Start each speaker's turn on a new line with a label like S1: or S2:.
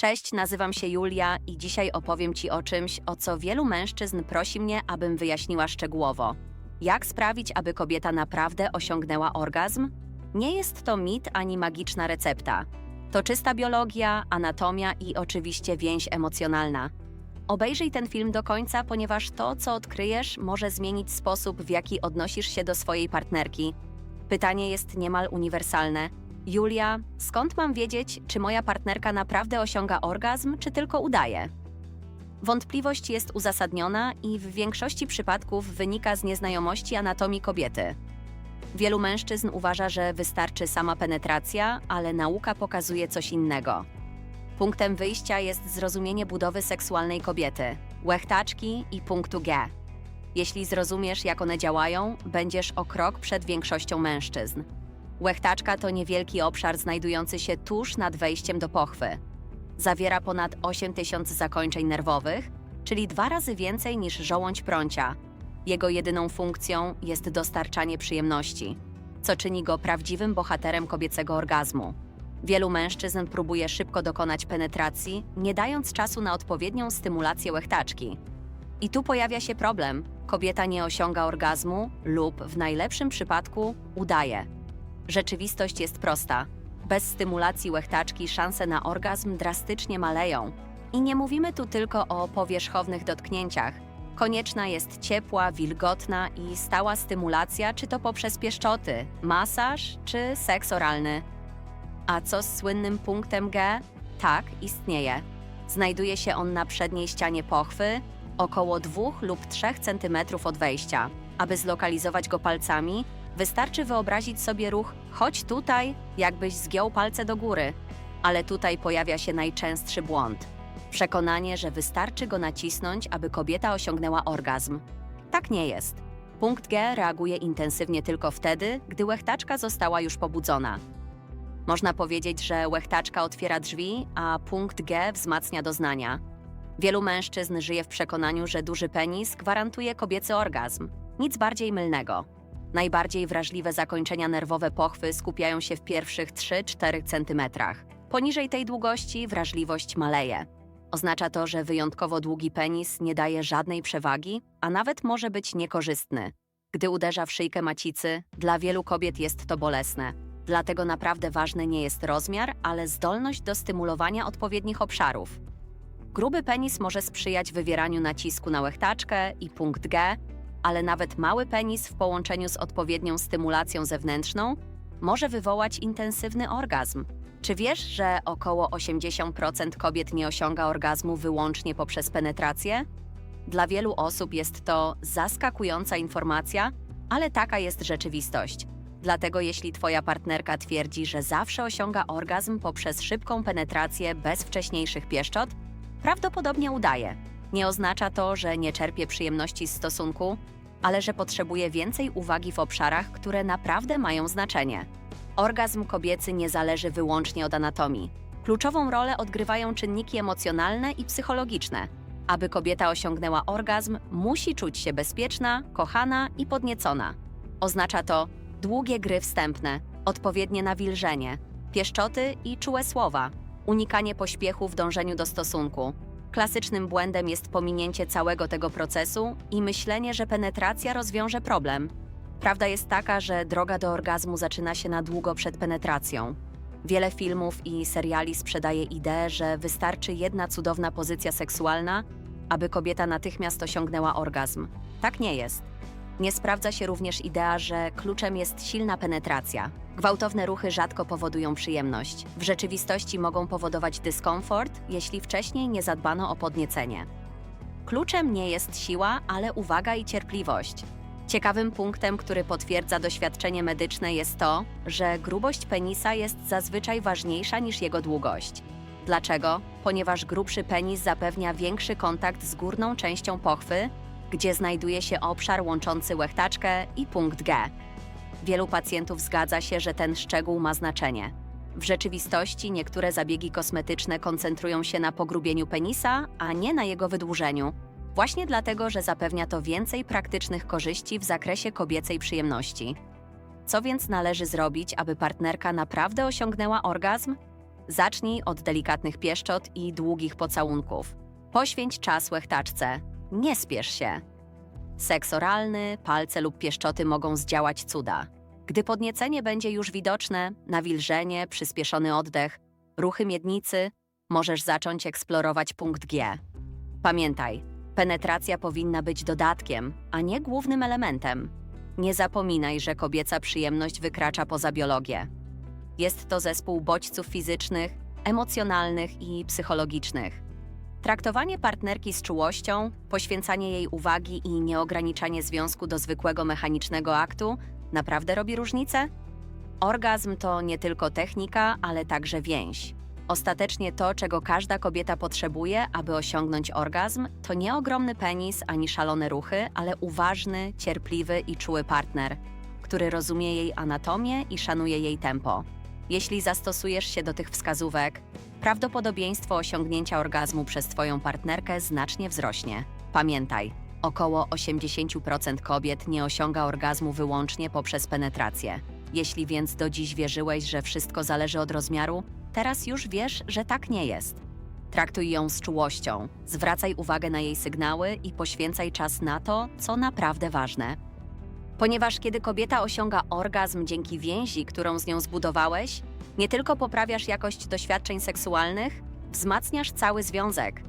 S1: Cześć, nazywam się Julia i dzisiaj opowiem Ci o czymś, o co wielu mężczyzn prosi mnie, abym wyjaśniła szczegółowo. Jak sprawić, aby kobieta naprawdę osiągnęła orgazm? Nie jest to mit ani magiczna recepta. To czysta biologia, anatomia i oczywiście więź emocjonalna. Obejrzyj ten film do końca, ponieważ to, co odkryjesz, może zmienić sposób, w jaki odnosisz się do swojej partnerki. Pytanie jest niemal uniwersalne. Julia, skąd mam wiedzieć, czy moja partnerka naprawdę osiąga orgazm, czy tylko udaje? Wątpliwość jest uzasadniona i w większości przypadków wynika z nieznajomości anatomii kobiety. Wielu mężczyzn uważa, że wystarczy sama penetracja, ale nauka pokazuje coś innego. Punktem wyjścia jest zrozumienie budowy seksualnej kobiety, łechtaczki i punktu G. Jeśli zrozumiesz, jak one działają, będziesz o krok przed większością mężczyzn. Łechtaczka to niewielki obszar znajdujący się tuż nad wejściem do pochwy. Zawiera ponad 8 tysięcy zakończeń nerwowych, czyli dwa razy więcej niż żołądź prącia. Jego jedyną funkcją jest dostarczanie przyjemności, co czyni go prawdziwym bohaterem kobiecego orgazmu. Wielu mężczyzn próbuje szybko dokonać penetracji, nie dając czasu na odpowiednią stymulację łechtaczki. I tu pojawia się problem. Kobieta nie osiąga orgazmu lub w najlepszym przypadku udaje. Rzeczywistość jest prosta. Bez stymulacji łechtaczki szanse na orgazm drastycznie maleją. I nie mówimy tu tylko o powierzchownych dotknięciach. Konieczna jest ciepła, wilgotna i stała stymulacja, czy to poprzez pieszczoty, masaż czy seks oralny. A co z słynnym punktem G? Tak, istnieje. Znajduje się on na przedniej ścianie pochwy, około 2 lub 3 cm od wejścia. Aby zlokalizować go palcami, wystarczy wyobrazić sobie ruch chodź tutaj, jakbyś zgiął palce do góry. Ale tutaj pojawia się najczęstszy błąd. Przekonanie, że wystarczy go nacisnąć, aby kobieta osiągnęła orgazm. Tak nie jest. Punkt G reaguje intensywnie tylko wtedy, gdy łechtaczka została już pobudzona. Można powiedzieć, że łechtaczka otwiera drzwi, a punkt G wzmacnia doznania. Wielu mężczyzn żyje w przekonaniu, że duży penis gwarantuje kobiecy orgazm. Nic bardziej mylnego. Najbardziej wrażliwe zakończenia nerwowe pochwy skupiają się w pierwszych 3-4 cm. Poniżej tej długości wrażliwość maleje. Oznacza to, że wyjątkowo długi penis nie daje żadnej przewagi, a nawet może być niekorzystny. Gdy uderza w szyjkę macicy, dla wielu kobiet jest to bolesne. Dlatego naprawdę ważny nie jest rozmiar, ale zdolność do stymulowania odpowiednich obszarów. Gruby penis może sprzyjać wywieraniu nacisku na łechtaczkę i punkt G, ale nawet mały penis w połączeniu z odpowiednią stymulacją zewnętrzną może wywołać intensywny orgazm. Czy wiesz, że około 80% kobiet nie osiąga orgazmu wyłącznie poprzez penetrację? Dla wielu osób jest to zaskakująca informacja, ale taka jest rzeczywistość. Dlatego jeśli twoja partnerka twierdzi, że zawsze osiąga orgazm poprzez szybką penetrację bez wcześniejszych pieszczot, prawdopodobnie udaje. Nie oznacza to, że nie czerpie przyjemności z stosunku, ale że potrzebuje więcej uwagi w obszarach, które naprawdę mają znaczenie. Orgazm kobiecy nie zależy wyłącznie od anatomii. Kluczową rolę odgrywają czynniki emocjonalne i psychologiczne. Aby kobieta osiągnęła orgazm, musi czuć się bezpieczna, kochana i podniecona. Oznacza to długie gry wstępne, odpowiednie nawilżenie, pieszczoty i czułe słowa, unikanie pośpiechu w dążeniu do stosunku. Klasycznym błędem jest pominięcie całego tego procesu i myślenie, że penetracja rozwiąże problem. Prawda jest taka, że droga do orgazmu zaczyna się na długo przed penetracją. Wiele filmów i seriali sprzedaje ideę, że wystarczy jedna cudowna pozycja seksualna, aby kobieta natychmiast osiągnęła orgazm. Tak nie jest. Nie sprawdza się również idea, że kluczem jest silna penetracja. Gwałtowne ruchy rzadko powodują przyjemność. W rzeczywistości mogą powodować dyskomfort, jeśli wcześniej nie zadbano o podniecenie. Kluczem nie jest siła, ale uwaga i cierpliwość. Ciekawym punktem, który potwierdza doświadczenie medyczne, jest to, że grubość penisa jest zazwyczaj ważniejsza niż jego długość. Dlaczego? Ponieważ grubszy penis zapewnia większy kontakt z górną częścią pochwy, gdzie znajduje się obszar łączący łechtaczkę i punkt G. Wielu pacjentów zgadza się, że ten szczegół ma znaczenie. W rzeczywistości niektóre zabiegi kosmetyczne koncentrują się na pogrubieniu penisa, a nie na jego wydłużeniu. Właśnie dlatego, że zapewnia to więcej praktycznych korzyści w zakresie kobiecej przyjemności. Co więc należy zrobić, aby partnerka naprawdę osiągnęła orgazm? Zacznij od delikatnych pieszczot i długich pocałunków. Poświęć czas łechtaczce. Nie spiesz się. Seks oralny, palce lub pieszczoty mogą zdziałać cuda. Gdy podniecenie będzie już widoczne, nawilżenie, przyspieszony oddech, ruchy miednicy, możesz zacząć eksplorować punkt G. Pamiętaj, penetracja powinna być dodatkiem, a nie głównym elementem. Nie zapominaj, że kobieca przyjemność wykracza poza biologię. Jest to zespół bodźców fizycznych, emocjonalnych i psychologicznych. Traktowanie partnerki z czułością, poświęcanie jej uwagi i nieograniczanie związku do zwykłego mechanicznego aktu naprawdę robi różnicę? Orgazm to nie tylko technika, ale także więź. Ostatecznie to, czego każda kobieta potrzebuje, aby osiągnąć orgazm, to nie ogromny penis ani szalone ruchy, ale uważny, cierpliwy i czuły partner, który rozumie jej anatomię i szanuje jej tempo. Jeśli zastosujesz się do tych wskazówek, prawdopodobieństwo osiągnięcia orgazmu przez Twoją partnerkę znacznie wzrośnie. Pamiętaj, około 80% kobiet nie osiąga orgazmu wyłącznie poprzez penetrację. Jeśli więc do dziś wierzyłeś, że wszystko zależy od rozmiaru, teraz już wiesz, że tak nie jest. Traktuj ją z czułością, zwracaj uwagę na jej sygnały i poświęcaj czas na to, co naprawdę ważne. Ponieważ kiedy kobieta osiąga orgazm dzięki więzi, którą z nią zbudowałeś, nie tylko poprawiasz jakość doświadczeń seksualnych, wzmacniasz cały związek.